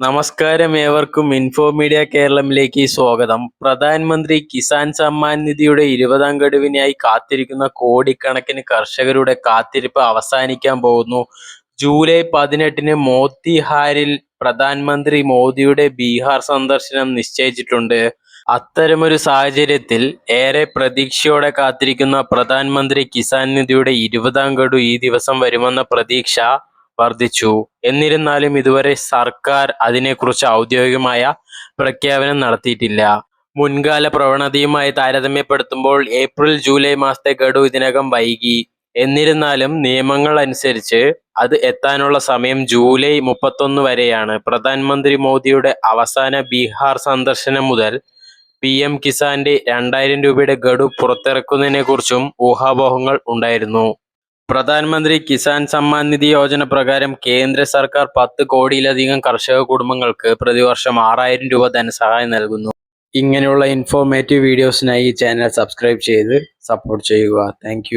നമസ്കാരം ഏവർക്കും info media കേരളത്തിലേക്ക് സ്വാഗതം. പ്രധാനമന്ത്രി കിസാൻ സമ്മാൻ നിധിയുടെ ഇരുപതാം ഗഡുവിനായി കാത്തിരിക്കുന്ന കോടിക്കണക്കിന് കർഷകരുടെ കാത്തിരിപ്പ് അവസാനിക്കാൻ പോകുന്നു. ജൂലൈ പതിനെട്ടിന് മോത്തിഹാരിൽ പ്രധാനമന്ത്രി മോദിയുടെ ബീഹാർ സന്ദർശനം നിശ്ചയിച്ചിട്ടുണ്ട്. അത്തരമൊരു സാഹചര്യത്തിൽ ഏറെ പ്രതീക്ഷയോടെ കാത്തിരിക്കുന്ന പ്രധാനമന്ത്രി കിസാൻ നിധിയുടെ ഇരുപതാം ഗഡു ഈ ദിവസം വരുമെന്ന പ്രതീക്ഷ വർദ്ധിച്ചു. എന്നിരുന്നാലും ഇതുവരെ സർക്കാർ അതിനെക്കുറിച്ച് ഔദ്യോഗികമായ പ്രഖ്യാപനം നടത്തിയിട്ടില്ല. മുൻകാല പ്രവണതയുമായി താരതമ്യപ്പെടുത്തുമ്പോൾ ഏപ്രിൽ ജൂലൈ മാസത്തെ ഗഡു ഇതിനകം വൈകി. എന്നിരുന്നാലും നിയമങ്ങൾ അനുസരിച്ച് അത് എത്താനുള്ള സമയം ജൂലൈ മുപ്പത്തൊന്ന് വരെയാണ്. പ്രധാനമന്ത്രി മോദിയുടെ അവസാന ബീഹാർ സന്ദർശനം മുതൽ പി എം കിസാന്റെ രണ്ടായിരം രൂപയുടെ ഗഡു പുറത്തിറക്കുന്നതിനെക്കുറിച്ചും ഊഹാപോഹങ്ങൾ ഉണ്ടായിരുന്നു. പ്രധാനമന്ത്രി കിസാൻ സമ്മാൻ നിധി യോജന പ്രകാരം കേന്ദ്ര സർക്കാർ പത്ത് കോടിയിലധികം കർഷക കുടുംബങ്ങൾക്ക് പ്രതിവർഷം ആറായിരം രൂപ ധനസഹായം നൽകുന്നു. ഇങ്ങനെയുള്ള ഇൻഫോർമേറ്റീവ് വീഡിയോസിനായി ഈ ചാനൽ സബ്സ്ക്രൈബ് ചെയ്ത് സപ്പോർട്ട് ചെയ്യുക. താങ്ക്